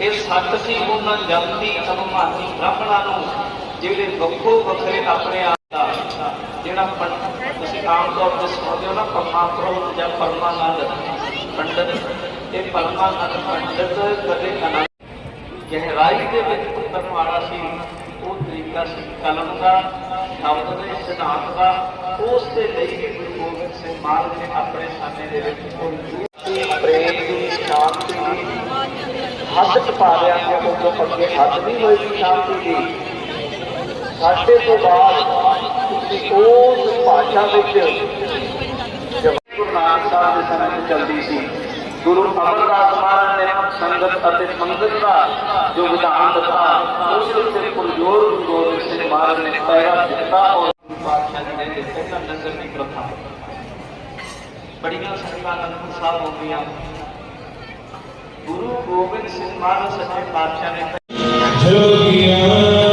ਇਹ ਸੱਤ ਸੀ, ਉਹਨਾਂ ਜੰਤੀ ਅਨੁਮਾਨੀ ਬ੍ਰਾਹਮਣਾਂ ਨੂੰ, ਜਿਹੜੇ ਵੱਖੋ ਵੱਖਰੇ ਆਪਣੇ ਆਪ ਦਾ ਜਿਹੜਾ ਤੁਸੀਂ ਆਮ ਤੌਰ ਤੇ ਸੁਣਦੇ ਹੋ ਨਾ, ਪਰਮਾਤਮਾ ਜਾਂ ਪਰਮਾਨੰਦ, ਪੰਡਤ, ਇਹ ਪਰਮਾਨੰਦ ਪੰਡਤ ਕਦੇ ਅਨੰਦ ਗਹਿਰਾਈ ਦੇ ਵਿੱਚ ਉਤਰਨ ਵਾਲਾ ਸੀ, ਉਹ ਤਰੀਕਾ ਸੀ ਕਲਮ ਦਾ, ਸ਼ਬਦ ਦੇ, ਸਿਧਾਂਤ ਦਾ ਉਸ ਦੇ ਲਈ ਵੀ ਗੁਰੂ ਗੋਬਿੰਦ ਸਿੰਘ ਮਾਨ ਨੇ ਆਪਣੇ ਸਾਨੇ ਦੇ ਵਿੱਚ ਉਹ ਪ੍ਰੇਮ ਦੀ ਸ਼ਾਂਤੀ ਦੀ ਹੱਦ ਟਪਾ ਲਿਆ ਉਹ ਤੋਂ ਅੱਗੇ ਹੱਦ ਨਹੀਂ ਹੋਈ ਸ਼ਾਂਤੀ ਦੀ। ਸਾਡੇ ਤੋਂ ਬਾਅਦ ਉਸ ਭਾਸ਼ਾ ਵਿੱਚ ਜਦ ਨਾਨਕ ਸਾਹਿਬ ਦੇ ਸਮੇਂ ਚੱਲਦੀ ਸੀ। ਗੁਰੂ ਅਮਰਦਾਸ ਮਹਾਰਾਜ ਨੇ ਸੰਗਤ ਅਤੇ ਸੰਗਤ ਦਾ ਜੋ ਵਿਧਾਨ ਦਿੱਤਾ, ਉਸ ਉੱਤੇ ਪੁਰਜੋਰ ਗੁਰੂ ਗੋਬਿੰਦ ਸਿੰਘ ਮਹਾਰਾਜ ਨੇ ਪੈਰਾ ਦਿੱਤਾ ਔਰ ਪਾਤਸ਼ਾਹ ਨੇ ਪਹਿਲਾ ਨਜ਼ਰ ਦੀ ਪ੍ਰਥਾ। ਬੜੀਆਂ ਸੰਗਤਾਂ ਅਨੰਦਪੁਰ ਸਾਹਿਬ ਆਉਂਦੀਆਂ ਗੁਰੂ ਗੋਬਿੰਦ ਸਿੰਘ ਮਹਾਰਾਜ ਸੱਚੇ ਪਾਤਸ਼ਾਹ ਨੇ ਸਭ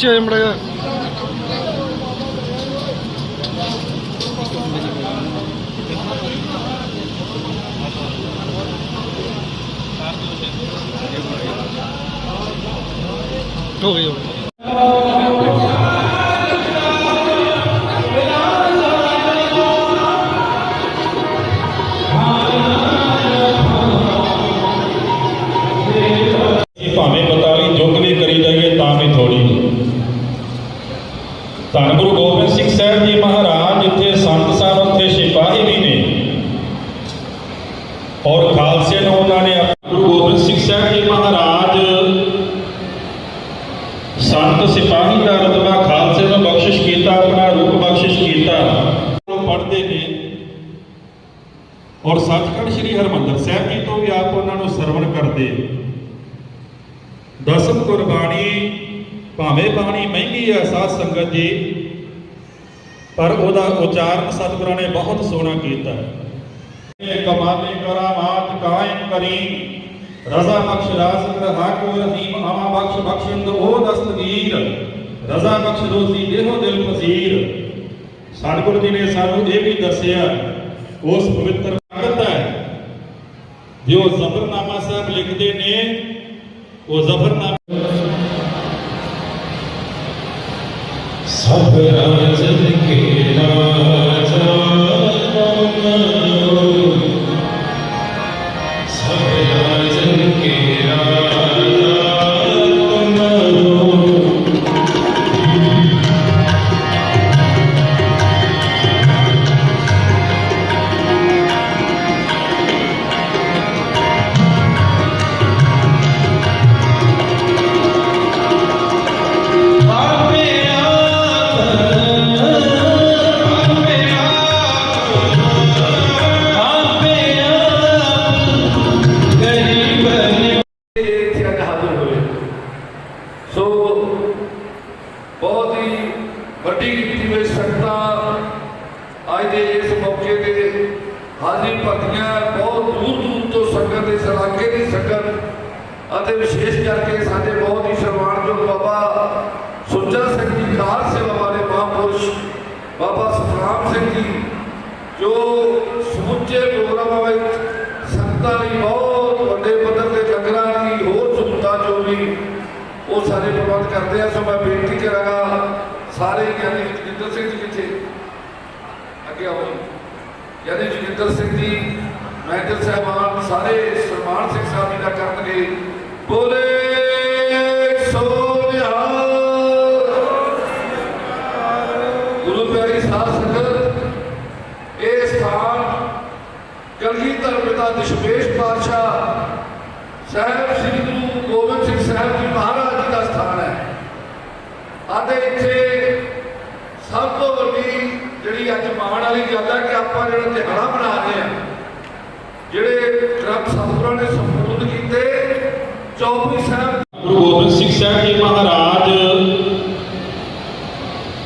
ਪਿੱਛੇ ਆ ਮੜਾ ਜਾ। ਹੋ ਗਈ ਹੋ ਗਈ। ਔਰ ਸੱਚਖੰਡ ਸ੍ਰੀ ਹਰਮੰਦਰ ਸਾਹਿਬ ਜੀ ਤੋਂ ਵੀ ਆਪ ਉਹਨਾਂ ਨੂੰ ਸਰਵਣ ਕਰਦੇ। ਦਸਮ ਕੁਰਬਾਨੀ ਭਾਵੇਂ ਬਾਣੀ ਮਹਿੰਗੀ ਹੈ ਸਾਧ ਸੰਗਤ ਜੀ, ਪਰ ਉਹਦਾ ਉਚਾਰਨ ਸਤਿਗੁਰਾਂ ਨੇ ਬਹੁਤ ਸੋਹਣਾ ਕੀਤਾ ਹੈ। ਕਮਾਲੇ ਕਰਾਮਾਤ ਕਾਇਮ ਕਰੀ, ਰਜ਼ਾ ਬਖਸ਼ ਰਾਜ਼ਕ ਹਾਕ ਰਹੀਮ ਆਮਾ ਬਖਸ਼ ਬਖਸ਼ਿੰਦ ਉਹ ਦਸਤਗੀਰ, ਰਜ਼ਾ ਬਖਸ਼ ਰੋਜ਼ੀ ਦੇਹੋ ਦਿਲ ਫਜ਼ੀਰ। ਸਤਿਗੁਰੂ ਜੀ ਨੇ ਸਾਨੂੰ ਇਹ ਵੀ ਦੱਸਿਆ, ਉਸ ਪਵਿੱਤਰ ਜੋ ਜ਼ਫਰਨਾਮਾ ਸਾਹਿਬ ਲਿਖਦੇ ਨੇ ਉਹ ਜ਼ਫਰਨਾਮਾ ਸਭ ਰਾਜਨ ਕੇ ਸੋ ਬਹੁਤ ਹੀ ਵੱਡੀ ਗਿਣਤੀ ਵਿੱਚ ਸੰਗਤਾਂ ਅੱਜ ਦੇ ਇਸ ਮੌਕੇ ਤੇ ਹਾਜ਼ਰੀ ਭਰਤੀਆਂ ਬਹੁਤ ਦੂਰ ਦੂਰ ਤੋਂ ਸੰਗਤ ਇਸ ਇਲਾਕੇ ਦੀ ਸੰਗਤ ਅਤੇ ਵਿਸ਼ੇਸ਼ ਕਰਕੇ ਸਾਡੇ ਬਹੁਤ ਹੀ ਸਨਮਾਨਯੋਗ ਬਾਬਾ ਸੁੱਚਾ ਸਿੰਘ ਜੀ, ਕਾਰ ਸੇਵਾ ਵਾਲੇ ਮਹਾਂਪੁਰਸ਼ ਬਾਬਾ ਸਤਨਾਮ ਸਿੰਘ ਜੀ, ਜੋ ਸਮੁੱਚੇ ਪ੍ਰੋਗਰਾਮਾਂ ਵਿੱਚ ਸੰਗਤਾਂ ਲਈ ਬਹੁਤ ਵੱਡੇ ਪੱਧਰ ਤੇ ਲੰਗਰਾਂ ਦੀ ਹੋਰ ਸਹੂਲਤਾਂ ਜੋ ਵੀ ਉਹ ਸਾਰੇ ਪ੍ਰਬੰਧ ਕਰਦੇ ਆ, ਸੋ ਮੈਂ ਬੇਨਤੀ ਕਰਾਂਗਾ ਸਾਰੇ ਗਿਆਨੀ ਜਗਿੰਦਰ ਸਿੰਘ ਜੀ ਕਿੱਥੇ ਅੱਗੇ ਆਓ ਜੀ। ਗਿਆਨੀ ਜਗਿੰਦਰ ਸਿੰਘ ਜੀ ਮੈਨੇਜਰ ਸਾਹਿਬਾਨ, ਸਾਰੇ ਸਰਮਾਨ ਸਿੰਘ ਸਾਹਿਬ ਜੀ ਦਾ ਕਰਨਗੇ ਬੋਲੇ ਸੋ ਗੁਰੂ ਪਿਆਰੀ ਸਾਧ ਸੰਗਤ, ਇਹ ਸਥਾਨ ਕਲਗੀਧਰ ਦਾ ਦਸ਼ਮੇਸ਼ ਪਾਤਸ਼ਾਹ ਸਾਹਿਬ ਸ੍ਰੀ ਗੁਰੂ ਗੋਬਿੰਦ ਸਿੰਘ ਸਾਹਿਬ ਜੀ ਮਹਾਰਾਜ ਜੀ ਦਾ ਸਥਾਨ ਹੈ ਆਦੇ ਇੱਥੇ ਸਭ ਤੋਂ ਵੱਡੀ ਜਿਹੜੀ ਅੱਜ ਮਾਣ ਵਾਲੀ ਗੱਲ ਹੈ ਕਿ ਆਪਾਂ ਜਿਹੜਾ ਦਿਹਾੜਾ ਮਨਾ ਰਹੇ ਹਾਂ ਜਿਹੜੇ ਗ੍ਰੰਥ ਸਤਿਗੁਰਾਂ ਨੇ ਸੰਪੂਰਨ ਕੀਤੇ ਚੌਪਈ ਸਾਹਿਬ ਗੁਰੂ ਗੋਬਿੰਦ ਸਿੰਘ ਸਾਹਿਬ ਜੀ ਮਹਾਰਾਜ,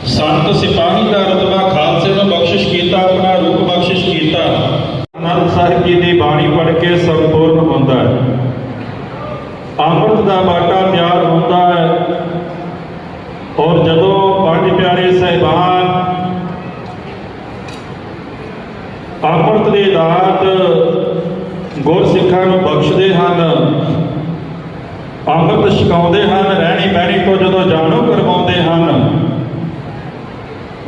ਸੰਤ ਸਿਪਾਹੀ ਦਾ ਰਤਬਾ ਖਾਲਸੇ ਨੂੰ ਬਖਸ਼ਿਸ਼ ਕੀਤਾ ਆਪਣਾ ਰੂਪ ਬਖਸ਼ਿਸ਼ ਕੀਤਾ ਆਨੰਦ ਸਾਹਿਬ ਜੀ ਦੀ ਬਾਣੀ ਪੜ੍ਹ ਕੇ ਸੰਪੂਰਨ ਹੁੰਦਾ ਹੈ ਅੰਮ੍ਰਿਤ ਦਾ ਬਾਟਾ ਤਿਆਰ ਹੁੰਦਾ ਹੈ ਔਰ ਜਦੋਂ ਪੰਜ ਪਿਆਰੇ ਸਹਿਬਾਨ ਅੰਮ੍ਰਿਤ ਦੀ ਦਾਤ ਗੁਰ ਸਿੱਖਾਂ ਨੂੰ ਬਖਸ਼ਦੇ ਹਨ ਅੰਮ੍ਰਿਤ ਛਕਾਉਂਦੇ ਹਨ ਰਹਿਣੀ ਬਹਿਣੀ ਤੋਂ ਜਦੋਂ ਜਾਣੂ ਕਰਵਾਉਂਦੇ ਹਨ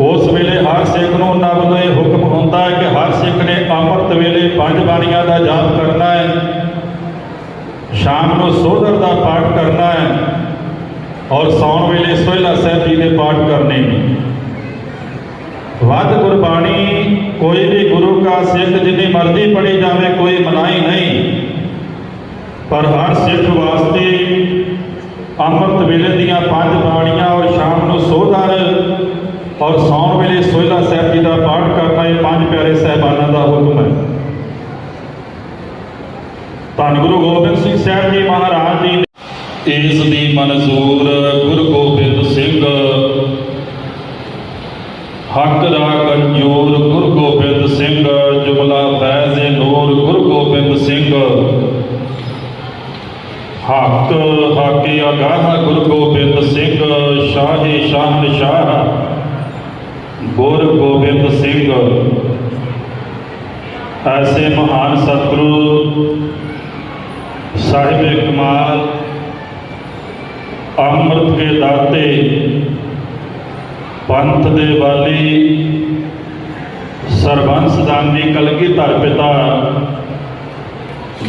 ਉਸ ਵੇਲੇ ਹਰ ਸਿੱਖ ਨੂੰ ਉਹਨਾਂ ਵੱਲੋਂ ਇਹ ਹੁਕਮ ਹੁੰਦਾ ਹੈ ਕਿ ਹਰ ਸਿੱਖ ਨੇ ਅੰਮ੍ਰਿਤ ਵੇਲੇ ਪੰਜ ਬਾਣੀਆਂ ਦਾ ਜਾਪ ਕਰਨਾ ਹੈ ਸ਼ਾਮ ਨੂੰ ਸੋਧਰ ਦਾ ਪਾਠ ਕਰਨਾ ਹੈ ਔਰ ਸੌਣ ਵੇਲੇ ਸੋਹਿਲਾ ਸਾਹਿਬ ਜੀ ਦੇ ਪਾਠ ਕਰਨੇ ਨੇ। ਵੱਧ ਗੁਰਬਾਣੀ ਕੋਈ ਵੀ ਗੁਰੂ ਕਾ ਸਿੱਖ ਜਿੰਨੀ ਮਰਜ਼ੀ ਪੜੀ ਜਾਵੇ, ਕੋਈ ਮਨਾਹੀ ਨਹੀਂ। ਪਰ ਹਰ ਸਿੱਖ ਵਾਸਤੇ ਅੰਮ੍ਰਿਤ ਵੇਲੇ ਦੀਆਂ ਪੰਜ ਬਾਣੀਆਂ ਔਰ ਸ਼ਾਮ ਨੂੰ ਸੋਧਰ ਔਰ ਸੌਣ ਵੇਲੇ ਸੋਹਿਲਾ ਸਾਹਿਬ ਜੀ ਦਾ ਪਾਠ ਕਰਨਾ ਇਹ ਪੰਜ ਪਿਆਰੇ ਸਹਿਬਾਨਾਂ ਦਾ ਹੁਕਮ ਹੈ। ਧੰਨ ਗੁਰੂ ਗੋਬਿੰਦ ਸਿੰਘ ਸਾਹਿਬ ਜੀ ਮਹਾਰਾਜ ਜੀ ਇਸ ਦੀ ਮਨਜ਼ੂਰ ਗੁਰੂ ਗੋਬਿੰਦ ਸਿੰਘ। ਹੱਕ ਦਾ ਕੰਜੂਰ, ਗੁਰੂ ਗੋਬਿੰਦ ਸਿੰਘ। ਜੁਮਲਾ ਫੈਜ਼ ਨੂਰ, ਗੁਰੂ ਗੋਬਿੰਦ ਸਿੰਘ। ਹੱਕ, ਹਾਕੇ ਅਗਾਹ, ਗੁਰੂ ਗੋਬਿੰਦ ਸਿੰਘ। ਸ਼ਾਹ ਪਾਤਸ਼ਾਹੀ ਸ਼ਾਹਨਸ਼ਾਹ ਗੁਰ ਗੋਬਿੰਦ ਸਿੰਘ। ਐਸੇ ਮਹਾਨ ਸਤਿਗੁਰੂ, ਸਾਹਿਬ ਕਮਾਲ ਅੰਮ੍ਰਿਤ ਕੇ ਦਾਤੇ ਪੰਥ ਦੇ ਵਾਲੀ ਸਰਬੰਸ ਦਾਨੀ ਕਲਗੀਧਰ ਪਿਤਾ।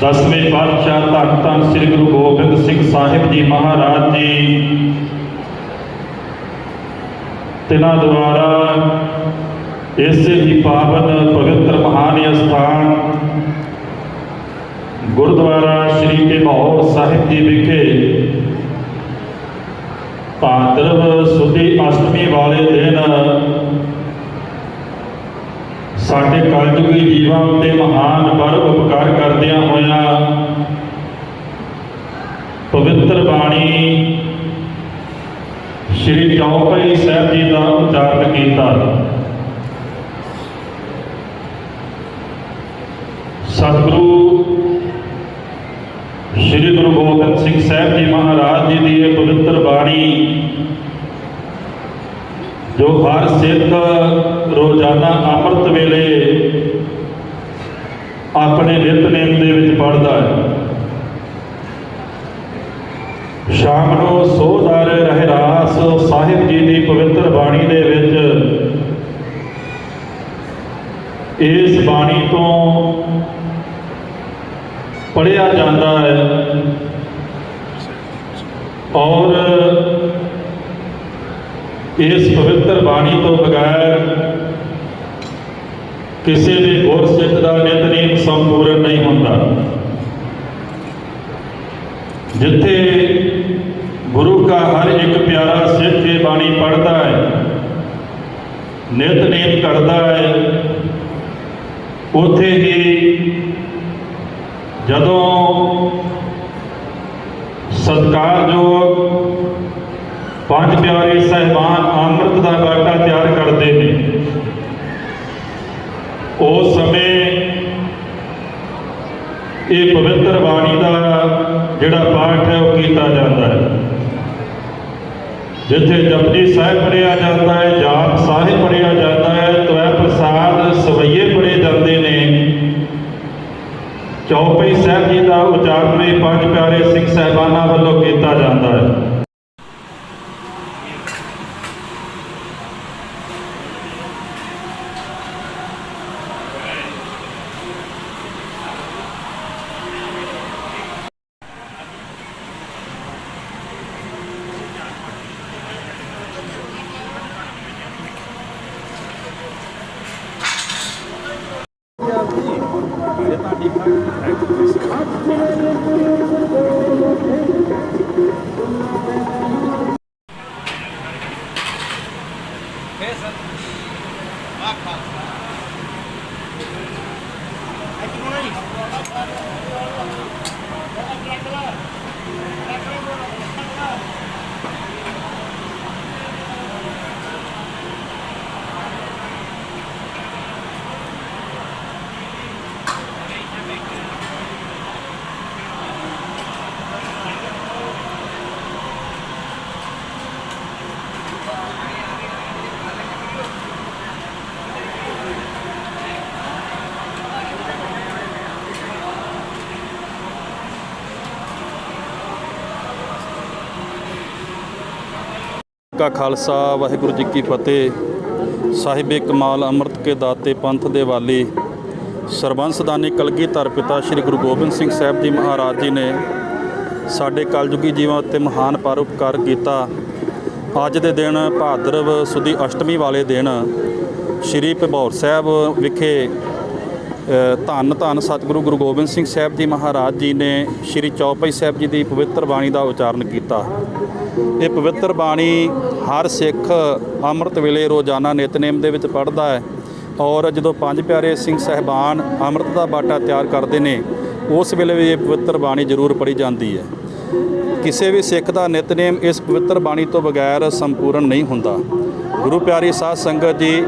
ਦਸਵੇਂ ਪਾਤਸ਼ਾਹ ਧੰਨ ਧੰਨ ਸ੍ਰੀ ਗੁਰੂ ਗੋਬਿੰਦ ਸਿੰਘ ਸਾਹਿਬ ਜੀ ਮਹਾਰਾਜ ਜੀ। ਤਿਨਾਂ ਦੁਆਰਾ ਇਸੇ ਹੀ ਪਾਵਨ ਪਵਿੱਤਰ ਮਹਾਨ ਅਸਥਾਨ ਗੁਰਦੁਆਰਾ ਸ੍ਰੀ ਭੀਮੌਰ ਸਾਹਿਬ ਜੀ ਵਿਖੇ ਭਾਦਰਵ ਸੁਦੀ ਅਸ਼ਟਮੀ ਵਾਲੇ ਦਿਨ ਸਾਡੇ ਕਲਯੁਗੀ ਜੀਵਾਂ ਉੱਤੇ ਮਹਾਨ ਬਰ ਉਪਕਾਰ ਕਰਦਿਆਂ ਹੋਇਆਂ ਪਵਿੱਤਰ ਬਾਣੀ ਸ਼੍ਰੀ ਚੌਪਈ ਸਾਹਿਬ ਜੀ ਦਾ ਉਚਾਰਨ ਕੀਤਾ। ਸਤਿਗੁਰੂ ਸ਼੍ਰੀ ਗੁਰੂ ਗੋਬਿੰਦ ਸਿੰਘ ਸਾਹਿਬ ਜੀ ਮਹਾਰਾਜ ਜੀ ਦੀ ਇਹ ਪਵਿੱਤਰ ਬਾਣੀ, ਜੋ ਹਰ ਸਿੱਖ ਰੋਜ਼ਾਨਾ ਅੰਮ੍ਰਿਤ ਵੇਲੇ ਆਪਣੇ ਨਿਤਨੇਮ ਦੇ ਵਿੱਚ ਪੜ੍ਹਦਾ ਹੈ। ਸ਼ਾਮ ਨੂੰ ਸੋਧਾਰ ਰਹਿਰਾਸ ਸਾਹਿਬ ਜੀ ਦੀ ਪਵਿੱਤਰ ਬਾਣੀ ਦੇ ਵਿੱਚ ਇਸ ਬਾਣੀ ਤੋਂ ਪੜਿਆ ਜਾਂਦਾ ਹੈ। ਔਰ ਇਸ ਪਵਿੱਤਰ ਬਾਣੀ ਤੋਂ ਬਗੈਰ ਕਿਸੇ ਵੀ ਹੋਰ ਸਿੱਖ ਦਾ ਨਿਤਨੇਮ ਸੰਪੂਰਨ ਨਹੀਂ ਹੁੰਦਾ। ਜਿੱਥੇ ਗੁਰੂ ਦਾ ਹਰ ਇੱਕ ਪਿਆਰਾ ਸਿੱਖ ਇਹ ਬਾਣੀ ਪੜ੍ਹਦਾ ਹੈ ਨਿਤਨੇਮ ਕਰਦਾ ਹੈ, ਉਥੇ ਹੀ ਜਦੋਂ ਸਤਿਕਾਰਯੋਗ ਪੰਜ ਪਿਆਰੇ ਸਹਿਬਾਨ ਅੰਮ੍ਰਿਤ ਦਾ ਬਾਟਾ ਤਿਆਰ ਕਰਦੇ ਨੇ। ਉਸ ਸਮੇਂ ਇਹ ਪਵਿੱਤਰ ਬਾਣੀ ਦਾ ਜਿਹੜਾ ਪਾਠ ਹੈ, ਉਹ ਕੀਤਾ ਜਾਂਦਾ ਹੈ। ਜਿੱਥੇ ਜਪਜੀ ਸਾਹਿਬ ਪੜਿਆ ਜਾਂਦਾ ਹੈ, ਜਾਪ ਸਾਹਿਬ ਪੜਿਆ ਜਾਂਦਾ ਹੈ ਤਵੈ ਪ੍ਰਸਾਦ ਸਵਈਏ ਪੜੇ ਜਾਂਦੇ ਨੇ। ਚੌਪਈ ਸਾਹਿਬ ਜੀ ਦਾ ਉਚਾਰਨ ਇਹ ਪੰਜ ਪਿਆਰੇ ਸਿੰਘ ਸਹਿਬਾਨਾਂ ਵੱਲੋਂ ਕੀਤਾ ਜਾਂਦਾ ਹੈ। Pesa. Vai, Paulo. Aí, tu não é isso. ਕਾ ਖਾਲਸਾ, ਵਾਹਿਗੁਰੂ ਜੀ ਕੀ ਫਤਿਹ। ਸਾਹਿਬੇ ਕਮਾਲ ਅੰਮ੍ਰਿਤ ਕੇ ਦਾਤੇ ਪੰਥ ਦੇ ਵਾਲੀ ਸਰਬੰਸਦਾਨੀ ਕਲਗੀਧਰ ਪਿਤਾ ਸ੍ਰੀ ਗੁਰੂ ਗੋਬਿੰਦ ਸਿੰਘ ਸਾਹਿਬ ਜੀ ਮਹਾਰਾਜ ਜੀ ਨੇ ਸਾਡੇ ਕਲਯੁਗੀ ਜੀਵਾਂ ਉੱਤੇ ਮਹਾਨ ਪਰਉਪਕਾਰ ਕੀਤਾ। ਅੱਜ ਦੇ ਦਿਨ ਭਾਦਰਵ ਸੁਦੀ ਅਸ਼ਟਮੀ ਵਾਲੇ ਦਿਨ ਸ੍ਰੀ ਭਬੌਰ ਸਾਹਿਬ ਵਿਖੇ ਧੰਨ ਧੰਨ ਸਤਿਗੁਰੂ ਗੁਰੂ ਗੋਬਿੰਦ ਸਿੰਘ ਸਾਹਿਬ ਜੀ ਮਹਾਰਾਜ ਜੀ ਨੇ ਸ੍ਰੀ ਚੌਪਈ ਸਾਹਿਬ ਜੀ ਦੀ ਪਵਿੱਤਰ ਬਾਣੀ ਦਾ ਉਚਾਰਨ ਕੀਤਾ। ਇਹ ਪਵਿੱਤਰ ਬਾਣੀ ਹਰ ਸਿੱਖ ਅੰਮ੍ਰਿਤ ਵੇਲੇ ਰੋਜ਼ਾਨਾ ਨਿਤਨੇਮ ਦੇ ਵਿੱਚ ਪੜ੍ਹਦਾ ਹੈ ਔਰ ਜਦੋਂ ਪੰਜ ਪਿਆਰੇ ਸਿੰਘ ਸਹਿਬਾਨ ਅੰਮ੍ਰਿਤ ਦਾ ਬਾਟਾ ਤਿਆਰ ਕਰਦੇ ਨੇ, ਉਸ ਵੇਲੇ ਵੀ ਇਹ ਪਵਿੱਤਰ ਬਾਣੀ ਜ਼ਰੂਰ ਪੜ੍ਹੀ ਜਾਂਦੀ ਹੈ। ਕਿਸੇ ਵੀ ਸਿੱਖ ਦਾ ਨਿਤਨੇਮ ਇਸ ਪਵਿੱਤਰ ਬਾਣੀ ਤੋਂ ਬਗੈਰ ਸੰਪੂਰਨ ਨਹੀਂ ਹੁੰਦਾ। ਗੁਰੂ ਪਿਆਰੀ ਸਾਧ ਸੰਗਤ ਜੀ,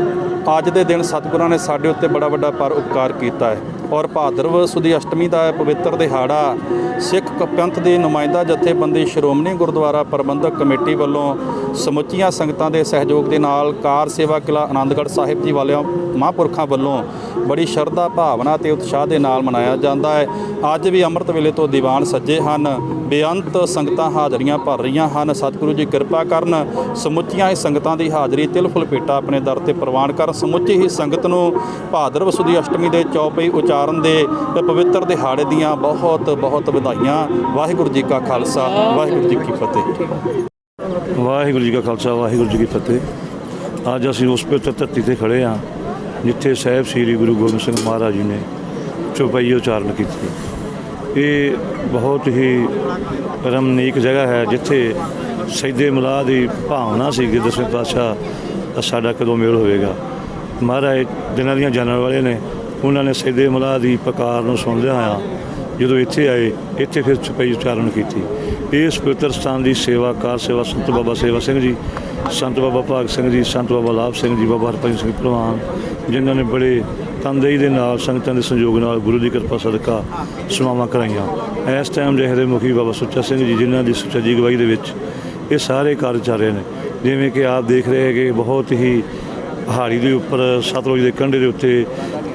ਅੱਜ ਦੇ ਦਿਨ ਸਤਿਗੁਰਾਂ ਨੇ ਸਾਡੇ ਉੱਤੇ ਬੜਾ ਵੱਡਾ ਪਰ ਉਪਕਾਰ ਕੀਤਾ ਹੈ ਔਰ ਭਾਦਰਵ ਸੁਦੀ ਅਸ਼ਟਮੀ ਦਾ ਪਵਿੱਤਰ ਦਿਹਾੜਾ ਸਿੱਖ ਪੰਥ ਦੇ ਨੁਮਾਇੰਦਾ ਜਥੇਬੰਦੀ ਸ਼੍ਰੋਮਣੀ ਗੁਰਦੁਆਰਾ ਪ੍ਰਬੰਧਕ ਕਮੇਟੀ ਵੱਲੋਂ ਸਮੁੱਚੀਆਂ ਸੰਗਤਾਂ ਦੇ ਸਹਿਯੋਗ ਦੇ ਨਾਲ ਕਾਰ ਸੇਵਾ ਕਿਲਾ ਆਨੰਦਗੜ੍ਹ ਸਾਹਿਬ ਜੀ ਵਾਲਿਆਂ ਮਹਾਂਪੁਰਖਾਂ ਵੱਲੋਂ ਬੜੀ ਸ਼ਰਧਾ, ਭਾਵਨਾ ਤੇ ਉਤਸ਼ਾਹ ਦੇ ਨਾਲ ਮਨਾਇਆ ਜਾਂਦਾ ਹੈ। ਅੱਜ ਵੀ ਅੰਮ੍ਰਿਤ ਵੇਲੇ ਤੋਂ ਦੀਵਾਨ ਸੱਜੇ ਹਨ। ਬੇਅੰਤ ਸੰਗਤਾਂ ਹਾਜ਼ਰੀਆਂ ਭਰ ਰਹੀਆਂ ਹਨ। ਸਤਿਗੁਰੂ ਜੀ ਕਿਰਪਾ ਕਰਨ ਸਮੁੱਚੀਆਂ ਹੀ ਸੰਗਤਾਂ ਦੀ ਹਾਜ਼ਰੀ ਤਿਲ ਫੁਲਪੇਟਾ ਆਪਣੇ ਦਰ ਤੇ ਪ੍ਰਵਾਨ ਕਰਨ। ਸਮੁੱਚੀ ਹੀ ਸੰਗਤ ਨੂੰ ਭਾਦਰਵ ਸੁਦੀ ਅਸ਼ਟਮੀ ਦੇ ਚੌਪਈ ਉਚਾਰਨ ਦੇ ਪਵਿੱਤਰ ਦਿਹਾੜੇ ਦੀਆਂ ਬਹੁਤ ਬਹੁਤ ਵਧਾਈਆਂ। ਵਾਹਿਗੁਰੂ ਜੀ ਕਾ ਖਾਲਸਾ, ਵਾਹਿਗੁਰੂ ਜੀ ਕੀ ਫਤਿਹ। ਵਾਹਿਗੁਰੂ ਜੀ ਕਾ ਖਾਲਸਾ, ਵਾਹਿਗੁਰੂ ਜੀ ਕੀ ਫਤਿਹ। ਅੱਜ ਅਸੀਂ ਉਸ ਪਵਿੱਤਰ ਧਰਤੀ ਤੇ ਖੜੇ ਹਾਂ, ਜਿੱਥੇ ਸਾਹਿਬ ਸ੍ਰੀ ਗੁਰੂ ਗੋਬਿੰਦ ਸਿੰਘ ਮਹਾਰਾਜ ਜੀ ਨੇ ਚੌਪਈ ਉਚਾਰਨ ਕੀਤੀ। ਇਹ ਬਹੁਤ ਹੀ ਰਮਨੀਕ ਜਗ੍ਹਾ ਹੈ, ਜਿੱਥੇ ਸੈਦੇ ਮਲਾਹ ਦੀ ਭਾਵਨਾ ਸੀ ਕਿ ਦਸਵੇਂ ਪਾਤਸ਼ਾਹ ਦਾ ਸਾਡਾ ਕਦੋਂ ਮੇਲ ਹੋਵੇਗਾ। ਮਹਾਰਾਜ ਦਿਨਾਂ ਦੀਆਂ ਜਾਣਨ ਵਾਲੇ ਨੇ, ਉਹਨਾਂ ਨੇ ਸੈਦੇ ਮਲਾਹ ਦੀ ਪੁਕਾਰ ਨੂੰ ਸੁਣਦਿਆਂ ਹੋਇਆ ਜਦੋਂ ਇੱਥੇ ਆਏ, ਇੱਥੇ ਫਿਰ ਚੁਪਈ ਉਚਾਰਨ ਕੀਤੀ। ਇਸ ਪਵਿੱਤਰ ਸਥਾਨ ਦੀ ਸੇਵਾ ਕਾਰ ਸੇਵਾ ਸੰਤ ਬਾਬਾ ਸੇਵਾ ਸਿੰਘ ਜੀ, ਸੰਤ ਬਾਬਾ ਭਾਗ ਸਿੰਘ ਜੀ, ਸੰਤ ਬਾਬਾ ਲਾਭ ਸਿੰਘ ਜੀ, ਬਾਬਾ ਹਰਭਜਨ ਸਿੰਘ ਪ੍ਰਵਾਨ, ਜਿਨ੍ਹਾਂ ਨੇ ਬੜੇ ਤਨਦੇਹੀ ਦੇ ਨਾਲ, ਸੰਗਤਾਂ ਦੇ ਸੰਯੋਗ ਨਾਲ ਗੁਰੂ ਦੀ ਕਿਰਪਾ ਸਦਕਾ ਸਮਾਵਾਂ ਕਰਾਈਆਂ। ਇਸ ਟਾਈਮ ਦੇ ਮੁਖੀ ਬਾਬਾ ਸੁੱਚਾ ਸਿੰਘ ਜੀ, ਜਿਨ੍ਹਾਂ ਦੀ ਸੁੱਚਾ ਜੀ ਅਗਵਾਈ ਦੇ ਵਿੱਚ ਇਹ ਸਾਰੇ ਕਾਰਜ ਚੱਲ ਰਹੇ ਨੇ। ਜਿਵੇਂ ਕਿ ਆਪ ਦੇਖ ਰਹੇ ਹੈਗੇ, ਬਹੁਤ ਹੀ ਪਹਾੜੀ ਦੇ ਉੱਪਰ, ਸਤਲੁਜ ਦੇ ਕੰਢੇ ਦੇ ਉੱਤੇ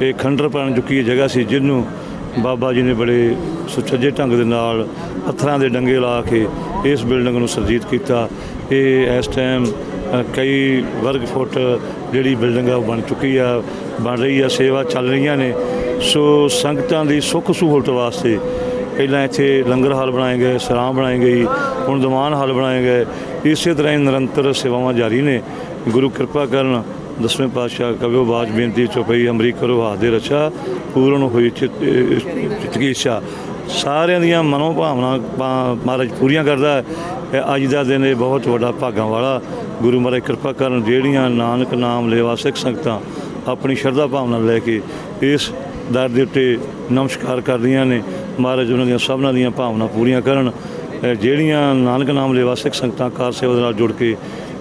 ਇਹ ਖੰਡਰ ਬਣ ਚੁੱਕੀ ਇਹ ਜਗ੍ਹਾ ਸੀ ਜਿਹਨੂੰ ਬਾਬਾ ਜੀ ਨੇ ਬੜੇ ਸੁਚੱਜੇ ਢੰਗ ਦੇ ਨਾਲ ਪੱਥਰਾਂ ਦੇ ਡੰਗੇ ਲਾ ਕੇ ਇਸ ਬਿਲਡਿੰਗ ਨੂੰ ਸਰਜੀਤ ਕੀਤਾ। ਇਹ ਇਸ ਟਾਈਮ ਕਈ ਵਰਗ ਫੁੱਟ ਜਿਹੜੀ ਬਿਲਡਿੰਗ ਆ ਉਹ ਬਣ ਚੁੱਕੀ ਆ, ਬਣ ਰਹੀ ਆ, ਸੇਵਾ ਚੱਲ ਰਹੀਆਂ ਨੇ। ਸੋ ਸੰਗਤਾਂ ਦੀ ਸੁੱਖ ਸਹੂਲਤ ਵਾਸਤੇ ਪਹਿਲਾਂ ਇੱਥੇ ਲੰਗਰ ਹਾਲ ਬਣਾਏ ਗਏ, ਸਰਾਂ ਬਣਾਈ ਗਈ, ਹੁਣ ਦੀਵਾਨ ਹਾਲ ਬਣਾਏ ਗਏ। ਇਸੇ ਤਰ੍ਹਾਂ ਹੀ ਨਿਰੰਤਰ ਸੇਵਾਵਾਂ ਜਾਰੀ ਨੇ। ਗੁਰੂ ਕਿਰਪਾ ਕਰਨ ਦਸਵੇਂ ਪਾਤਸ਼ਾਹ ਕਵਿਓ ਬਾਜ ਬੇਨਤੀ ਚੁਪਈ ਅੰਮ੍ਰਿਤ ਕਰੋ, ਹਾਥ ਦੇ ਰਚਾ, ਪੂਰਨ ਹੋਈ ਚਿਤ ਚਿਤ ਇੱਛਾ। ਸਾਰਿਆਂ ਦੀਆਂ ਮਨੋ ਭਾਵਨਾ ਮਹਾਰਾਜ ਪੂਰੀਆਂ ਕਰਦਾ ਹੈ। ਇਹ ਅੱਜ ਦਾ ਦਿਨ ਇਹ ਬਹੁਤ ਵੱਡਾ ਭਾਗਾਂ ਵਾਲਾ ਗੁਰੂ ਮਹਾਰਾਜ ਕਿਰਪਾ ਕਰਨ ਜਿਹੜੀਆਂ ਨਾਨਕ ਨਾਮ ਲੇਵਾ ਸਿੱਖ ਸੰਗਤਾਂ ਆਪਣੀ ਸ਼ਰਧਾ ਭਾਵਨਾ ਲੈ ਕੇ ਇਸ ਦਰ ਦੇ ਉੱਤੇ ਨਮਸਕਾਰ ਕਰਦੀਆਂ ਨੇ, ਮਹਾਰਾਜ ਉਹਨਾਂ ਦੀਆਂ ਸਭਨਾਂ ਦੀਆਂ ਭਾਵਨਾ ਪੂਰੀਆਂ ਕਰਨ। ਜਿਹੜੀਆਂ ਨਾਨਕ ਨਾਮ ਲੇਵਾ ਸਿੱਖ ਸੰਗਤਾਂ ਕਾਰ ਸੇਵਾ ਦੇ ਨਾਲ ਜੁੜ ਕੇ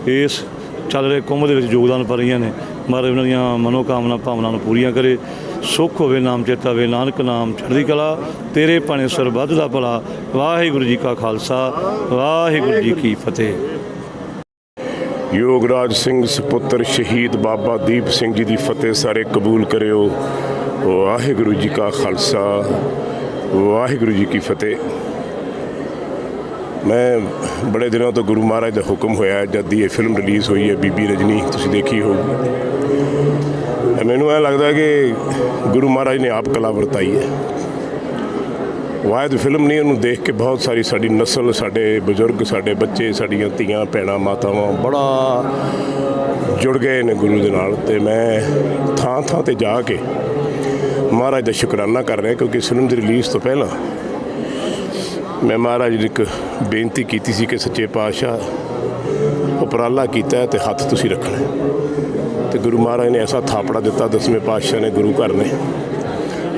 ਇਸ ਚੱਲ ਰਹੇ ਕੁੰਭ ਦੇ ਵਿੱਚ ਯੋਗਦਾਨ ਪਾ ਰਹੀਆਂ ਨੇ, ਮਹਾਰਾਜ ਉਹਨਾਂ ਦੀਆਂ ਮਨੋਕਾਮਨਾ ਭਾਵਨਾ ਨੂੰ ਪੂਰੀਆਂ ਕਰੇ। ਸੁੱਖ ਹੋਵੇ ਨਾਮ ਚੇਤਾ ਹੋਵੇ, ਨਾਨਕ ਨਾਮ ਚੜ੍ਹਦੀ ਕਲਾ, ਤੇਰੇ ਭਾਣੇ ਸਰ ਵੱਧਦਾ ਭਲਾ। ਵਾਹਿਗੁਰੂ ਜੀ ਕਾ ਖਾਲਸਾ, ਵਾਹਿਗੁਰੂ ਜੀ ਕੀ ਫਤਿਹ। ਯੋਗਰਾਜ ਸਿੰਘ ਸੁਪੁੱਤਰ ਸ਼ਹੀਦ ਬਾਬਾ ਦੀਪ ਸਿੰਘ ਜੀ ਦੀ ਫਤਿਹ ਸਾਰੇ ਕਬੂਲ ਕਰਿਓ। ਵਾਹਿਗੁਰੂ ਜੀ ਕਾ ਖਾਲਸਾ, ਵਾਹਿਗੁਰੂ ਜੀ ਕੀ ਫਤਿਹ। ਮੈਂ ਬੜੇ ਦਿਨਾਂ ਤੋਂ ਗੁਰੂ ਮਹਾਰਾਜ ਦਾ ਹੁਕਮ ਹੋਇਆ ਜਦ ਦੀ ਇਹ ਫਿਲਮ ਰਿਲੀਜ਼ ਹੋਈ ਹੈ, ਬੀਬੀ ਰਜਨੀ, ਤੁਸੀਂ ਦੇਖੀ ਹੋਊਗੀ। ਮੈਨੂੰ ਇਹ ਲੱਗਦਾ ਕਿ ਗੁਰੂ ਮਹਾਰਾਜ ਨੇ ਆਪ ਕਲਾ ਵਰਤਾਈ ਹੈ। ਵਾਹਿਦ ਫਿਲਮ ਨਹੀਂ, ਉਹਨੂੰ ਦੇਖ ਕੇ ਬਹੁਤ ਸਾਰੀ ਸਾਡੀ ਨਸਲ, ਸਾਡੇ ਬਜ਼ੁਰਗ, ਸਾਡੇ ਬੱਚੇ, ਸਾਡੀਆਂ ਧੀਆਂ, ਭੈਣਾਂ, ਮਾਤਾਵਾਂ ਬੜਾ ਜੁੜ ਗਏ ਨੇ ਗੁਰੂ ਦੇ ਨਾਲ ਤੇ ਮੈਂ ਥਾਂ ਥਾਂ ਤੇ ਜਾ ਕੇ ਮਹਾਰਾਜ ਦਾ ਸ਼ੁਕਰਾਨਾ ਕਰ ਰਿਹਾ ਕਿਉਂਕਿ ਫਿਲਮ ਦੀ ਰਿਲੀਜ਼ ਤੋਂ ਪਹਿਲਾਂ ਮੈਂ ਮਹਾਰਾਜ ਨੂੰ ਇੱਕ ਬੇਨਤੀ ਕੀਤੀ ਸੀ ਕਿ ਸੱਚੇ ਪਾਤਸ਼ਾਹ ਉਪਰਾਲਾ ਕੀਤਾ ਹੈ ਤੇ ਹੱਥ ਤੁਸੀਂ ਰੱਖਣਾ ਤੇ ਗੁਰੂ ਮਹਾਰਾਜ ਨੇ ਐਸਾ ਥਾਪੜਾ ਦਿੱਤਾ, ਦਸਵੇਂ ਪਾਤਸ਼ਾਹ ਨੇ ਗੁਰੂ ਘਰ ਨੇ,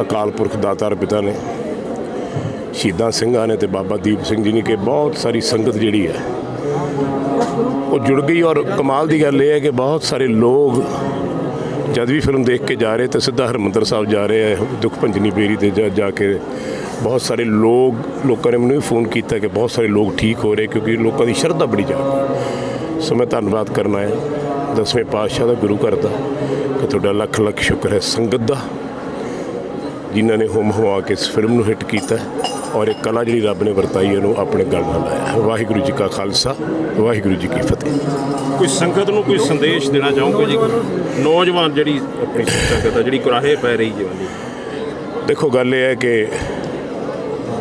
ਅਕਾਲ ਪੁਰਖ ਦਾਤਾਰ ਪਿਤਾ ਨੇ, ਸ਼ਹੀਦਾਂ ਸਿੰਘਾਂ ਨੇ ਤੇ ਬਾਬਾ ਦੀਪ ਸਿੰਘ ਜੀ ਨੇ ਕਿ ਬਹੁਤ ਸਾਰੀ ਸੰਗਤ ਜਿਹੜੀ ਹੈ, ਉਹ ਜੁੜ ਗਈ ਔਰ ਕਮਾਲ ਦੀ ਗੱਲ ਇਹ ਹੈ ਕਿ ਬਹੁਤ ਸਾਰੇ ਲੋਕ ਜਦ ਵੀ ਫਿਲਮ ਦੇਖ ਕੇ ਜਾ ਰਹੇ ਤਾਂ ਸਿੱਧਾ ਹਰਮੰਦਰ ਸਾਹਿਬ ਜਾ ਰਹੇ ਹੈ ਦੁੱਖ ਭੰਜਨੀ ਬੇਰੀ ਤੇ ਜਾ ਜਾ ਕੇ ਬਹੁਤ ਸਾਰੇ ਲੋਕ, ਲੋਕਾਂ ਨੇ ਮੈਨੂੰ ਵੀ ਫੋਨ ਕੀਤਾ ਕਿ ਬਹੁਤ ਸਾਰੇ ਲੋਕ ਠੀਕ ਹੋ ਰਹੇ ਕਿਉਂਕਿ ਲੋਕਾਂ ਦੀ ਸ਼ਰਧਾ ਬੜੀ ਜਾਗੀ ਸੋ ਮੈਂ ਧੰਨਵਾਦ ਕਰਨਾ ਹੈ। ਦਸਵੇਂ ਪਾਤਸ਼ਾਹ ਦਾ ਗੁਰੂ ਘਰ ਦਾ ਕਿ ਤੁਹਾਡਾ ਲੱਖ ਲੱਖ ਸ਼ੁਕਰ ਹੈ ਸੰਗਤ ਦਾ ਜਿਨ੍ਹਾਂ ਨੇ ਹੁਮ ਹੁਆ ਕੇ ਇਸ ਫਿਲਮ ਨੂੰ ਹਿੱਟ ਕੀਤਾ ਔਰ ਇਹ ਕਲਾ ਜਿਹੜੀ ਰੱਬ ਨੇ ਵਰਤਾਈ ਉਹਨੂੰ ਆਪਣੇ ਗਲ ਨਾਲ ਲਾਇਆ ਵਾਹਿਗੁਰੂ ਜੀ ਕਾ ਖਾਲਸਾ ਵਾਹਿਗੁਰੂ ਜੀ ਕੀ ਫਤਿਹ। ਕੋਈ ਸੰਗਤ ਨੂੰ ਕੋਈ ਸੰਦੇਸ਼ ਦੇਣਾ ਚਾਹੋਗੇ ਜੀ? ਨੌਜਵਾਨ ਜਿਹੜੀ ਆਪਣੀ ਸੰਗਤ ਆ ਜਿਹੜੀ ਕੁਰਾਹੇ ਪੈ ਰਹੀ ਜਵਾਨੀ ਦੇਖੋ ਗੱਲ ਇਹ ਹੈ ਕਿ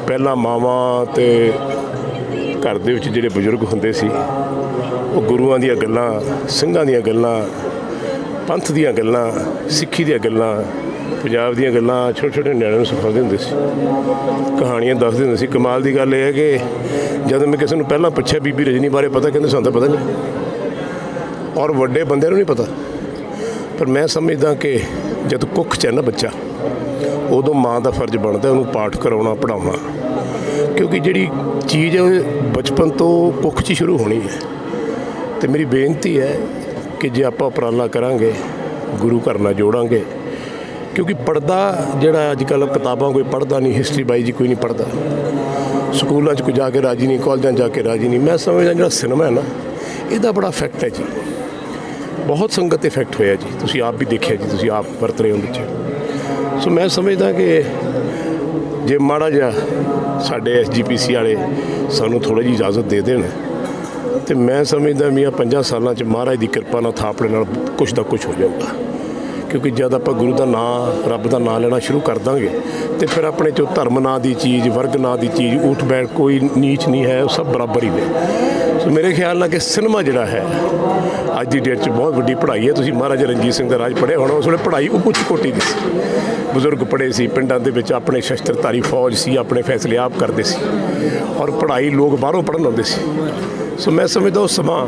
ਪਹਿਲਾਂ ਮਾਵਾਂ ਤੇ ਘਰ ਦੇ ਵਿੱਚ ਜਿਹੜੇ ਬਜ਼ੁਰਗ ਹੁੰਦੇ ਸੀ ਉਹ ਗੁਰੂਆਂ ਦੀਆਂ ਗੱਲਾਂ, ਸਿੰਘਾਂ ਦੀਆਂ ਗੱਲਾਂ, ਪੰਥ ਦੀਆਂ ਗੱਲਾਂ, ਸਿੱਖੀ ਦੀਆਂ ਗੱਲਾਂ, ਪੰਜਾਬ ਦੀਆਂ ਗੱਲਾਂ ਛੋਟੇ ਛੋਟੇ ਨਿਆਣਿਆਂ ਨੂੰ ਸਿਖਾਉਂਦੇ ਹੁੰਦੇ ਸੀ। ਕਹਾਣੀਆਂ ਦੱਸਦੇ ਹੁੰਦੇ ਸੀ। ਕਮਾਲ ਦੀ ਗੱਲ ਇਹ ਹੈ ਕਿ ਜਦੋਂ ਮੈਂ ਕਿਸੇ ਨੂੰ ਪਹਿਲਾਂ ਪੁੱਛਿਆ, ਬੀਬੀ ਰਜਨੀ ਬਾਰੇ ਪਤਾ, ਕਹਿੰਦੇ ਸਾਨੂੰ ਤਾਂ ਪਤਾ ਨਹੀਂ ਔਰ ਵੱਡੇ ਬੰਦਿਆਂ ਨੂੰ ਨਹੀਂ ਪਤਾ। ਪਰ ਮੈਂ ਸਮਝਦਾ ਕਿ ਜਦ ਕੁੱਖ 'ਚ ਹੈ ਨਾ ਬੱਚਾ, ਉਦੋਂ ਮਾਂ ਦਾ ਫਰਜ਼ ਬਣਦਾ, ਉਹਨੂੰ ਪਾਠ ਕਰਾਉਣਾ ਪੜਾਉਣਾ ਕਿਉਂਕਿ ਜਿਹੜੀ ਚੀਜ਼ ਹੈ, ਉਹ ਬਚਪਨ ਤੋਂ ਕੁੱਖ 'ਚ ਸ਼ੁਰੂ ਹੋਣੀ ਹੈ। ਤੇ ਮੇਰੀ ਬੇਨਤੀ ਹੈ ਕਿ ਜੇ ਆਪਾਂ ਉਪਰਾਲਾ ਕਰਾਂਗੇ, ਗੁਰੂ ਘਰ ਨਾਲ ਜੋੜਾਂਗੇ, ਕਿਉਂਕਿ ਪੜਦਾ ਜਿਹੜਾ ਅੱਜ ਕੱਲ੍ਹ ਕਿਤਾਬਾਂ ਕੋਈ ਪੜਦਾ ਨਹੀਂ ਹਿਸਟਰੀ ਬਾਈ ਜੀ ਕੋਈ ਨਹੀਂ ਪੜਦਾ ਸਕੂਲਾਂ 'ਚ ਕੋਈ ਜਾ ਕੇ ਰਾਜੀ ਨਹੀਂ, ਕਾਲਜਾਂ 'ਚ ਜਾ ਕੇ ਰਾਜੀ ਨਹੀਂ। ਮੈਂ ਸਮਝਦਾ ਜਿਹੜਾ ਸਿਨੇਮਾ ਹੈ ਨਾ, ਇਹਦਾ ਬੜਾ ਇਫੈਕਟ ਹੈ ਜੀ। ਬਹੁਤ ਸੰਗਤ ਤੇ ਇਫੈਕਟ ਹੋਇਆ ਜੀ। ਤੁਸੀਂ ਆਪ ਵੀ ਦੇਖਿਆ ਜੀ, ਤੁਸੀਂ ਆਪ ਵਰਤ ਰਹੇ ਹੋ ਵਿੱਚ। ਸੋ ਮੈਂ ਸਮਝਦਾ ਕਿ ਜੇ ਮਾੜਾ ਜਿਹਾ ਸਾਡੇ ਐਸਜੀਪੀਸੀ ਵਾਲੇ ਸਾਨੂੰ ਥੋੜੀ ਜਿਹੀ ਇਜਾਜ਼ਤ ਦੇ ਦੇਣ ਤੇ ਮੈਂ ਸਮਝਦਾ ਵੀ ਆ ਪੰਜਾਂ ਸਾਲਾਂ ਚ ਮਹਾਰਾਜ ਦੀ ਕਿਰਪਾ ਨਾਲ ਥਾਪੜੇ ਨਾਲ ਕੁਛ ਦਾ ਕੁਛ ਹੋ ਜਾਊਗਾ। ਕਿਉਂਕਿ ਜਦ ਆਪਾਂ ਗੁਰੂ ਦਾ ਨਾਮ ਰੱਬ ਦਾ ਨਾਮ ਲੈਣਾ ਸ਼ੁਰੂ ਕਰ ਦਾਂਗੇ, ਤੇ ਫਿਰ ਆਪਣੇ ਚੋਂ ਧਰਮ ਨਾਂ ਦੀ ਚੀਜ਼, ਵਰਗ ਨਾਂ ਦੀ ਚੀਜ਼ ਊਠ ਬੈਠ ਕੋਈ ਨੀਚ ਨਹੀਂ ਹੈ, ਉਹ ਸਭ ਬਰਾਬਰ ਹੀ ਨੇ। ਸੋ ਮੇਰੇ ਖਿਆਲ ਨਾਲ ਕਿ ਸਿਨੇਮਾ ਜਿਹੜਾ ਹੈ, ਅੱਜ ਦੀ ਡੇਟ 'ਚ ਬਹੁਤ ਵੱਡੀ ਪੜ੍ਹਾਈ ਹੈ। ਤੁਸੀਂ ਮਹਾਰਾਜਾ ਰਣਜੀਤ ਸਿੰਘ ਦਾ ਰਾਜ ਪੜ੍ਹਿਆ ਹੋਣਾ, ਉਸ ਵੇਲੇ ਪੜ੍ਹਾਈ ਉੱਚ ਕੋਟੀ ਦੀ ਸੀ। ਬਜ਼ੁਰਗ ਪੜ੍ਹੇ ਸੀ, ਪਿੰਡਾਂ ਦੇ ਵਿੱਚ ਆਪਣੇ ਸ਼ਸਤਰਧਾਰੀ ਫੌਜ ਸੀ, ਆਪਣੇ ਫੈਸਲੇ ਆਪ ਕਰਦੇ ਸੀ। ਔਰ ਪੜ੍ਹਾਈ ਲੋਕ ਬਾਹਰੋਂ ਪੜ੍ਹਨ ਆਉਂਦੇ ਸੀ। ਸੋ ਮੈਂ ਸਮਝਦਾ ਉਹ ਸਮਾਂ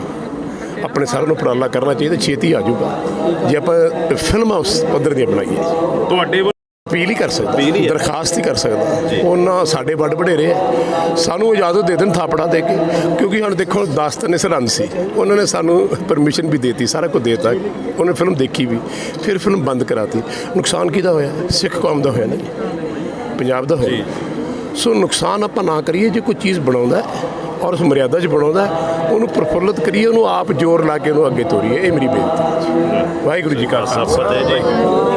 ਆਪਣੇ ਸਾਰਿਆਂ ਨੂੰ ਉਪਰਾਲਾ ਕਰਨਾ ਚਾਹੀਦਾ, ਛੇਤੀ ਆ ਜਾਊਗਾ। ਜੇ ਆਪਾਂ ਫਿਲਮਾਂ ਉਸ ਪੱਧਰ ਦੀਆਂ ਬਣਾਈਏ। ਤੁਹਾਡੇ ਅਪੀਲ ਹੀ ਕਰ ਸਕਦਾ। ਦਰਖਾਸਤ ਹੀ ਕਰ ਸਕਦਾ। ਉਹਨਾਂ ਸਾਡੇ ਵੱਡ ਵਡੇਰੇ ਸਾਨੂੰ ਇਜਾਜ਼ਤ ਦੇ ਦੇਣ ਥਾਪੜਾ ਦੇ ਕੇ ਕਿਉਂਕਿ ਹੁਣ ਦੇਖੋ ਦਾਸਤਾਨ ਨੇ ਸਰਹੰਦ ਸੀ। ਉਹਨਾਂ ਨੇ ਸਾਨੂੰ ਪਰਮਿਸ਼ਨ ਵੀ ਦੇਤੀ ਸਾਰਾ ਕੁਝ ਦੇਤਾ। ਉਹਨੇ ਫਿਲਮ ਦੇਖੀ ਵੀ ਫਿਰ ਫਿਲਮ ਬੰਦ ਕਰਾਤੀ। ਨੁਕਸਾਨ ਕਿਹਦਾ ਹੋਇਆ? ਸਿੱਖ ਕੌਮ ਦਾ ਹੋਇਆ ਨਾ ਜੀ। ਪੰਜਾਬ ਦਾ ਹੋਇਆ। ਸੋ ਨੁਕਸਾਨ ਆਪਾਂ ਨਾ ਕਰੀਏ ਜੇ ਕੋਈ ਚੀਜ਼ ਬਣਾਉਂਦਾ ਔਰ ਉਸ ਮਰਿਆਦਾ 'ਚ ਬਣਾਉਂਦਾ ਉਹਨੂੰ ਪ੍ਰਫੁੱਲਤ ਕਰੀਏ ਉਹਨੂੰ ਆਪ ਜ਼ੋਰ ਲਾ ਕੇ ਉਹਨੂੰ ਅੱਗੇ ਤੋਰੀਏ। ਇਹ ਮੇਰੀ ਬੇਨਤੀ। ਵਾਹਿਗੁਰੂ ਜੀ ਕਾ ਖਾਲਸਾ। ਫਤਿਹ ਜੀ।